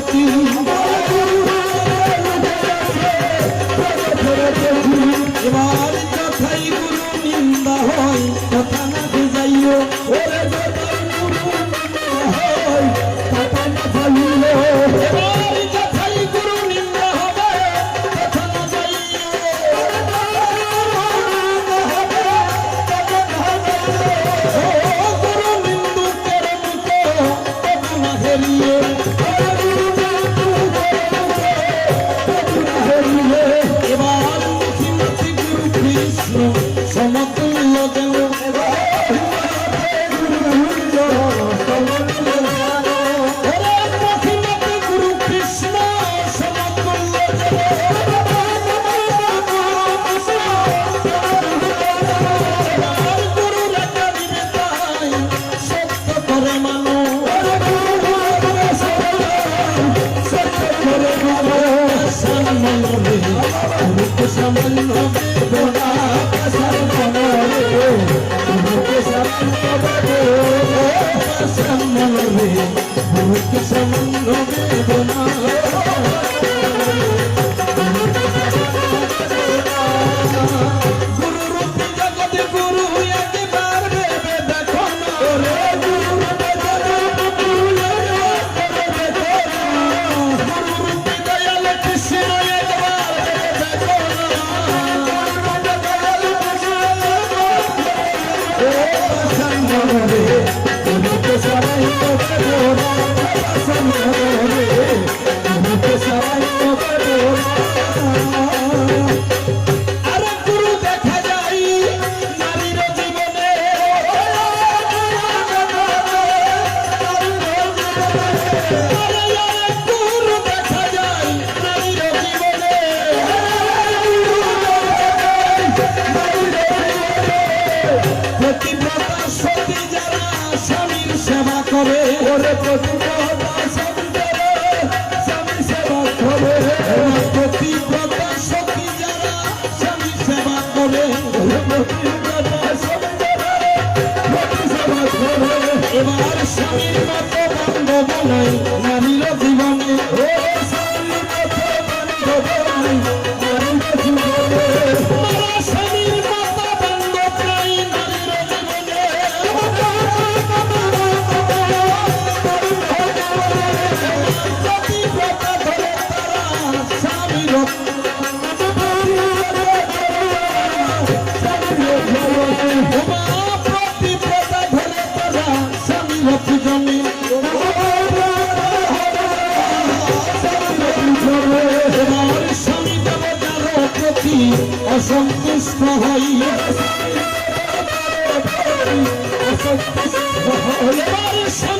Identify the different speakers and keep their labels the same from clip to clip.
Speaker 1: জ্যোতি ভূত সমুন্নবে বনা খবে ওরে প্রতিভা স্বামী সেবা খবে প্রতিভা সতী যারা স্বামী সেবা করে। এবার স্বামীর মতো বান্ধব নাই। নারী সন্তুষ্ট হই অসন্তুষ্ট হইবার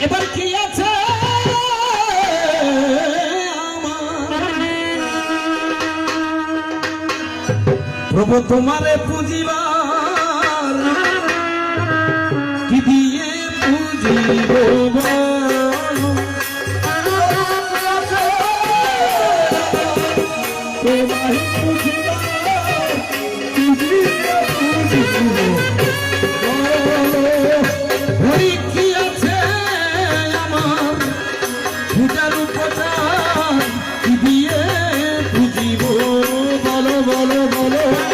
Speaker 1: এবার কি আছে প্রভু তোমারে পুঁজিবার কি দিয়ে পুঁজিব পুঁজি বলে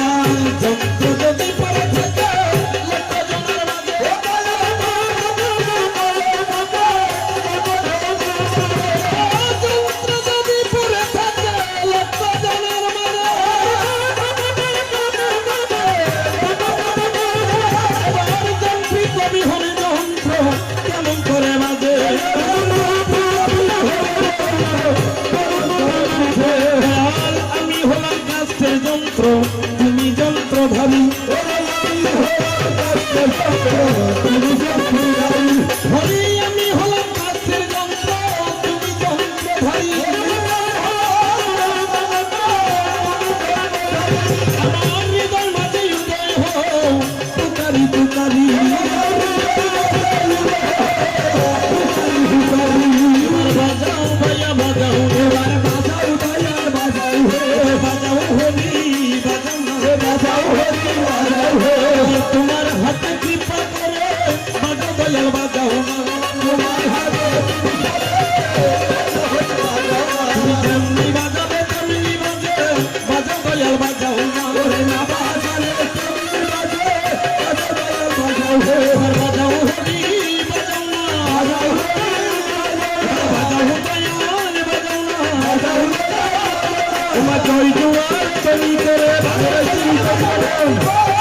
Speaker 1: Joy Duarte, Nicaragua, Nicaragua, Nicaragua,